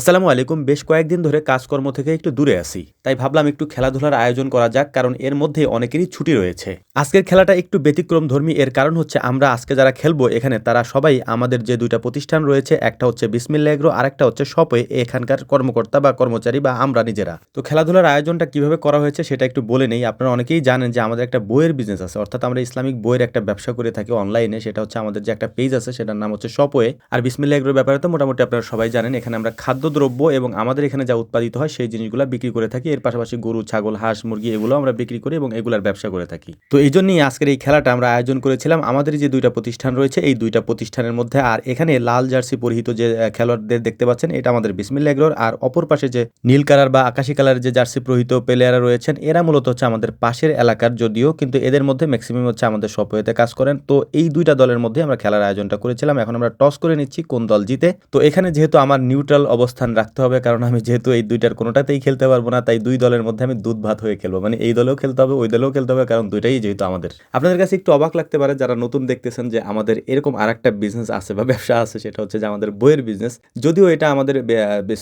আসসালামু আলাইকুম। বেশ কয়েকদিন ধরে কাজকর্ম থেকে একটু দূরে আছি, তাই ভাবলাম একটু খেলাধুলার আয়োজন করা যাক, কারণ এর মধ্যে অনেকেরই ছুটি রয়েছে। আজকের খেলাটা একটু ব্যতিক্রম ধর্মী, এর কারণ হচ্ছে আমরা আজকে যারা খেলব এখানে, তারা সবাই আমাদের যে দুইটা প্রতিষ্ঠান রয়েছে, একটা হচ্ছে বিসমিল্লা এগ্রো, আর একটা হচ্ছে সপে এখানকার কর্মকর্তা বা কর্মচারী বা আমরা নিজেরা। তো খেলাধুলার আয়োজনটা কীভাবে করা হয়েছে সেটা একটু বলে নেই। আপনারা অনেকেই জানেন যে আমাদের একটা বইয়ের বিজনেস আছে, অর্থাৎ আমরা ইসলামিক বইয়ের একটা ব্যবসা করে থাকি অনলাইনে সেটা হচ্ছে আমাদের যে একটা পেজ আছে, সেটার নাম হচ্ছে শপওয়ে আর বিসমিল্লা এগ্রোর ব্যাপারে তো মোটামুটি আপনারা সবাই জানেন, এখানে আমরা খাদ্যদ্রব্য এবং আমাদের এখানে যা উৎপাদিত হয় সেই জিনিসগুলো বিক্রি করে থাকি। এর পাশাপাশি গরু, ছাগল, হাঁস, মুরগি এগুলো আমরা বিক্রি করি এবং এগুলার ব্যবসা করে থাকি। তো এই জন্যই আজকের এই খেলাটা আমরা আয়োজন করেছিলাম। আমাদের যে দুইটা প্রতিষ্ঠান রয়েছে, এই দুইটা প্রতিষ্ঠানের মধ্যে আর এখানে লাল জার্সি পরিহিত যে খেলোয়াড়দের দেখতে পাচ্ছেন, এটা আমাদের বিসমিল্লা এগ্রোর। আর অপর পাশে যে নীল কালার বা আকাশি কালারের যে জার্সি পরিহিত প্লেয়াররা রয়েছেন, এরা মূলত হচ্ছে আমাদের পাশের এলাকার যদিও, কিন্তু এদের মধ্যে ম্যাক্সিমাম হচ্ছে আমাদের সপয়েতে কাজ করেন। তো এই দুইটা দলের মধ্যে আমরা খেলার আয়োজনটা করেছিলাম। এখন আমরা টস করে নিচ্ছি কোন দল জিতে। তো এখানে যেহেতু আমার নিউট্রাল অবস্থান রাখতে হবে, কারণ আমি যেহেতু এই দুইটার কোনোটাতেই খেলতে পারব না, তাই দুই দলের মধ্যে আমি দুধ ভাত হয়ে খেলব। মানে এই দলেও খেলতে হবে, ওই দলেও খেলতে হবে, কারণ দুইটাই যেহেতু আমাদের। আপনাদের কাছে একটু অবাক লাগতে পারে, যারা নতুন দেখতেছেন যে আমাদের এরকম আর একটা বিজনেস আছে বা ব্যবসা আছে, সেটা হচ্ছে যে আমাদের বইয়ের বিজনেস যদিও এটা আমাদের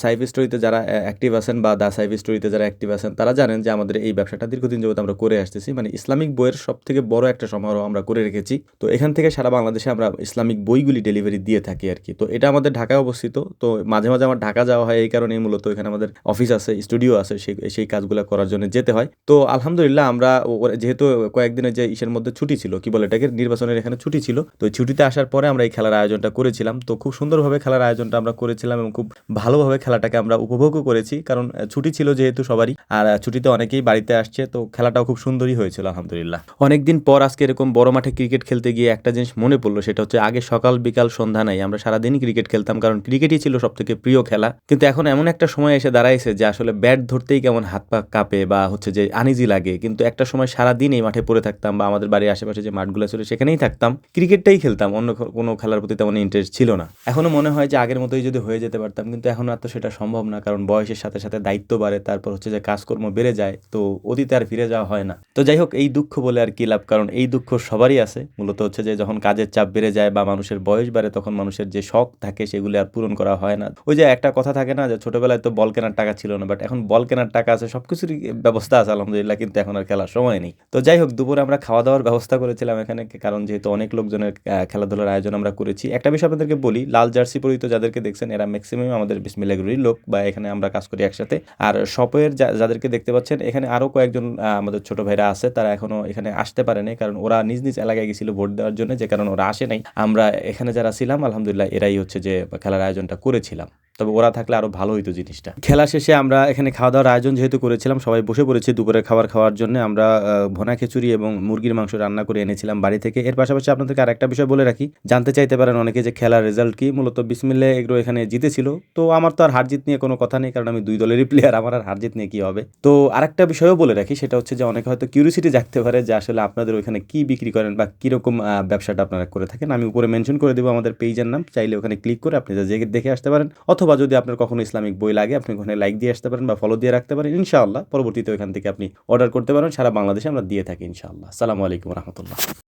সাইভ স্টোরিতে যারা অ্যাক্টিভ আছেন বা দা সাইভ স্টোরিতে যারা অ্যাক্টিভ আছেন, তারা জানেন যে আমাদের এই ব্যবসাটা দীর্ঘদিন যাবত আমরা করে আসতেছি। মানে ইসলামিক বইয়ের সব থেকে বড় একটা সমারোহ আমরা করে রেখেছি। তো এখান থেকে সারা বাংলাদেশে আমরা ইসলামিক বইগুলি ডেলিভারি দিয়ে থাকি আর কি। তো এটা আমাদের ঢাকায় অবস্থিত। তো মাঝে মাঝে আমার ঢাকা যাওয়া হয়, এই কারণেই মূলত এখানে আমাদের অফিস আছে স্টুডিও আছে, সেই সেই কাজগুলো করার জন্য যেতে হয়। তো আলহামদুলিল্লাহ আমরা যেহেতু কয়েকদিনের যে ইসের মধ্যে ছুটি ছিল, কি বলে এটাকে নির্বাচনের এখানে ছুটি ছিল, তো ছুটিতে আসার পরে আমরা এই খেলার আয়োজনটা করেছিলাম। তো খুব সুন্দরভাবে খেলার আয়োজনটা আমরা করেছিলাম এবং খুব ভালোভাবে খেলাটাকে আমরা উপভোগও করেছি, কারণ ছুটি ছিল যেহেতু সবারই, আর ছুটিতে অনেকেই বাড়িতে আসছে, তো খেলাটাও খুব সুন্দরই হয়েছিল, আলহামদুলিল্লাহ। অনেকদিন পর আজকে এরকম বড় মাঠে ক্রিকেট খেলতে গিয়ে একটা জিনিস মনে পড়ল, সেটা হচ্ছে আগে সকাল, বিকাল সন্ধ্যা নাই, আমরা সারাদিনই ক্রিকেট খেলতাম, কারণ ক্রিকেটই ছিল সব থেকে প্রিয় খেলা। কিন্তু এখন এমন একটা সময় এসে দাঁড়াইছে যে আসলে ব্যাট ধরতেই কেমন হাত পা কাঁপে বা হচ্ছে যে আনিজি লাগে। কিন্তু একটা সময় সারাদিন এই মাঠে পড়ে থাকতাম বা আমাদের বাড়ির আশেপাশে যে মাঠগুলো ছিল সেখানেই থাকতাম। ক্রিকেটটাই খেলতাম, অন্য কোনো খেলার প্রতি তেমন ইন্টারেস্ট ছিল না। এখনও মনে হয় যে আগের মতোই যদি হয়ে যেতে পারতাম, কিন্তু এখন আর তো সেটা সম্ভব না, কারণ বয়সের সাথে সাথে দায়িত্ব বাড়ে, তারপর হচ্ছে যে কাজকর্ম বেড়ে যায়, তো অতীতে আর ফিরে যাওয়া হয় না। তো যাই হোক, এই দুঃখ বলে আর কি লাভ, কারণ এই দুঃখ সবারই আছে। মূলত হচ্ছে যে যখন কাজের চাপ বেড়ে যায় বা মানুষের বয়স বাড়ে, তখন মানুষের যে শখ থাকে সেগুলি আর পূরণ করা হয় না। ওই যে একটা কথা থাকে না যে ছোটবেলায় তো বল কেনার টাকা ছিল না বাট এখন বল কেনার টাকা আছে সব কিছুরই ব্যবস্থা আছে, আলহামদুলিল্লাহ, কিন্তু এখন আর খেলার সময় নেই। তো যাই হোক, দুপুরে আমরা খাওয়া দাওয়ার ব্যবস্থা করেছিলাম এখানে, কারণ যেহেতু অনেক লোকজনের খেলাধুলার আয়োজন আমরা করেছি। একটা বিষয় আপনাদেরকে বলি, লাল জার্সি পরিহিত যাদেরকে দেখছেন, এরা ম্যাক্সিমাম আমাদের বিসমিল্লাগুড়ির লোক বা এখানে আমরা কাজ করি একসাথে। আর শপের যাদেরকে দেখতে পাচ্ছেন, এখানে আরও কয়েকজন আমাদের ছোট ভাইরা আছে, তারা এখনও এখানে আসতে পারেনি, কারণ ওরা নিজ নিজ এলাকায় গেছিল ভোট দেওয়ার জন্য, যে কারণ ওরা আসে নাই। আমরা এখানে যারা ছিলাম, আলহামদুলিল্লাহ, এরাই হচ্ছে যে খেলার আয়োজনটা করেছিলাম। তবে ওরা থাকলে আরও ভালো হইতো জিনিসটা। খেলা শেষে আমরা এখানে খাওয়া দাওয়ার আয়োজন যেহেতু করেছিলাম, সবাই বসে পড়েছি। দুপুরে খাবার খাওয়ার জন্য আমরা ভোনা খিচুড়ি এবং মুরগির মাংস রান্না করে এনেছিলাম বাড়ি থেকে। এর পাশাপাশি আপনাদেরকে আরেকটা বিষয় বলে রাখি, জানতে চাইতে পারেন অনেকে যে খেলার রেজাল্ট কি। মূলত বিসমিল্লা এগুলো এখানে জিতেছিল। তো আমার তো আর হার জিত নিয়ে কোনো কথা নেই, কারণ আমি দুই দলেরই প্লেয়ার আমার আর হার জিত নিয়ে কি হবে? তো আরেকটা বিষয়ও বলে রাখি, সেটা হচ্ছে যে অনেকে হয়তো কিউরিসিটি জাগতে পারে যে আসলে আপনাদের ওইখানে কি বিক্রি করেন বা কীরকম ব্যবসাটা আপনারা করে থাকেন। আমি উপরে মেনশন করে দেবো আমাদের পেজের নাম, চাইলে ওখানে ক্লিক করে আপনি দেখে আসতে পারেন। অথবা যদি আপনার কখনো ইসলামিক বই লাগে, আপনি ওখানে লাইক দিয়ে আসতে পারেন বা ফলো দিয়ে রাখতে পারেন, ইনশাআল্লাহ। পরবর্তীতে ওখান থেকে আপনি অর্ডার করতে পারেন, সারা বাংলাদেশে আমরা দিয়ে থাকি, ইনশাআল্লাহ। সালামু আলাইকুম রহমতুল্লাহ।